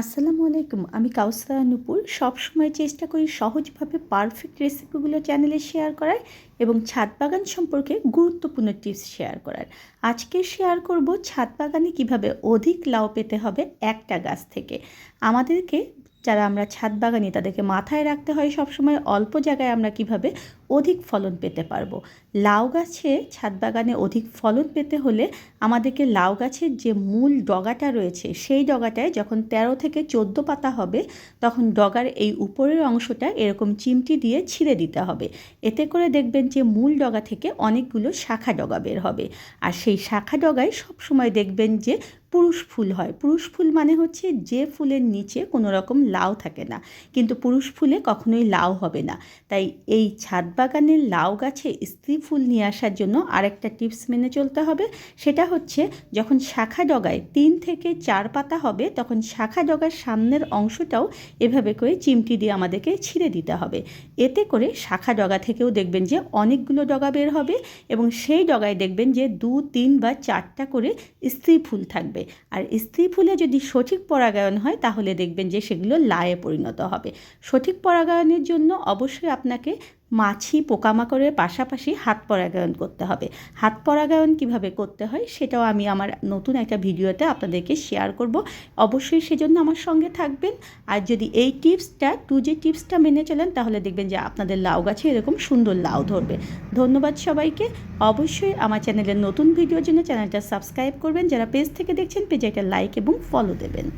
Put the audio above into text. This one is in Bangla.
আসসালামু আলাইকুম, আমি কাউসারা নুপুর। সবসময় চেষ্টা করি সহজভাবে পারফেক্ট রেসিপিগুলো চ্যানেলে শেয়ার করার এবং ছাদ বাগান সম্পর্কে গুরুত্বপূর্ণ টিপস শেয়ার করার। আজকে শেয়ার করব ছাদ বাগানে কীভাবে অধিক লাউ পেতে হবে একটা গাছ থেকে। আমাদেরকে যারা আমরা ছাদ বাগানি তাদেরকে মাথায় রাখতে হয় সবসময় অল্প জায়গায় আমরা কীভাবে অধিক ফলন পেতে পারব। লাউ গাছে ছাদ বাগানে অধিক ফলন পেতে হলে আমাদেরকে লাউ গাছের যে মূল ডগাটা রয়েছে, সেই ডগাটায় যখন ১৩ থেকে চোদ্দ পাতা হবে, তখন ডগার এই উপরের অংশটা এরকম চিমটি দিয়ে ছিঁড়ে দিতে হবে। এতে করে দেখবেন যে মূল ডগা থেকে অনেকগুলো শাখা ডগা বের হবে। আর সেই শাখা ডগায় সবসময় দেখবেন যে পুরুষ ফুল হয়। পুরুষ ফুল মানে হচ্ছে যে ফুলের নিচে কোনো রকম লাউ থাকে না। কিন্তু পুরুষ ফুলে কখনোই লাউ হবে না। তাই এই ছাদ বাগানের লাউ গাছে স্ত্রী ফুল নিয়ে আসার জন্য আরেকটা টিপস মেনে চলতে হবে। সেটা হচ্ছে যখন শাখা ডগায় তিন থেকে চার পাতা হবে, তখন শাখা ডগার সামনের অংশটাও এভাবে করে চিমটি দিয়ে আমাদেরকে ছিঁড়ে দিতে হবে। এতে করে শাখা ডগা থেকেও দেখবেন যে অনেকগুলো ডগা বের হবে এবং সেই ডগায় দেখবেন যে দু, তিন বা চারটা করে স্ত্রী ফুল থাকবে। আর স্ত্রী ফুলে যদি সঠিক পরাগায়ন হয়, তাহলে দেখবেন যে সেগুলো লায়ে পরিণত হবে। সঠিক পরাগায়নের জন্য অবশ্যই আপনাকে মাছি পোকামাকড়ের পাশাপাশি হাত পরাগায়ন করতে হবে। হাত পরাগায়ন কীভাবে করতে হয় সেটাও আমি আমার নতুন একটা ভিডিওতে আপনাদেরকে শেয়ার করব। অবশ্যই সেজন্য আমার সঙ্গে থাকবেন। আর যদি এই টিপসটা, টু যে টিপসটা মেনে চলেন, তাহলে দেখবেন যে আপনাদের লাউ গাছে এরকম সুন্দর লাউ ধরবে। ধন্যবাদ সবাইকে। অবশ্যই আমার চ্যানেলের নতুন ভিডিওর জন্য চ্যানেলটা সাবস্ক্রাইব করবেন। যারা পেজ থেকে দেখছেন পেজে একটা লাইক এবং ফলো দেবেন।